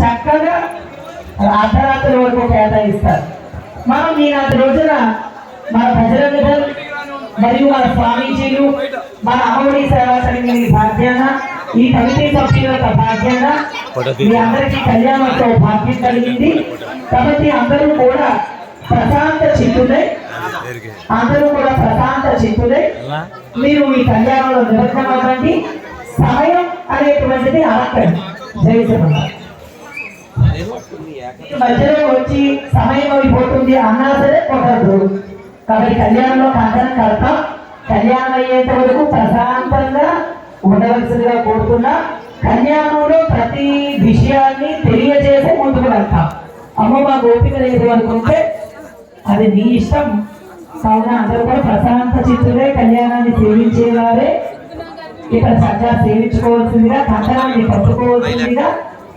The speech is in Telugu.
చక్కగా అర్ధరాత్రి వరకు కేటాయిస్తారు. మనం ఈనాటి రోజున మన ప్రజలందరూ మరియు మన స్వామీజీలు మన అమ్మఒడి సేవా సమితి భాగ్యాన ఈ కమిటీ సభ్యుల యొక్క భాగ్యాన మీ అందరికీ కళ్యాణంతో భాగ్యం కలిగింది. కాబట్టి అందరూ కూడా ప్రశాంత చిత్తులే అందరూ కూడా ప్రశాంత చిత్తులే మీరు మీ కళ్యాణంలో నిమగ్నం అవ్వండి సమయం అనేటువంటిది అడగండి శ్రీ మధ్యలో వచ్చి సమయం అయిపోతుంది అన్నా సరే కుదరదు కాబట్టి కళ్యాణంలో కంకణం కడతాం. కళ్యాణం అయ్యేంత వరకు ప్రశాంతంగా ఉండవలసిందిగా కోరుతున్నా. కళ్యాణంలో ప్రతి విషయాన్ని తెలియజేసి ముందుకు వెళ్తాం. అమ్మ మా ఓపిక లేదు అనుకుంటే అది నీ ఇష్టం. కావున అందరూ కూడా ప్రశాంత చిత్తులే కళ్యాణాన్ని సేవించేవారే. ఇక్కడ చక్కగా సేవించుకోవాల్సిందిగా కంకణాన్ని పట్టుకోవాల్సిందిగా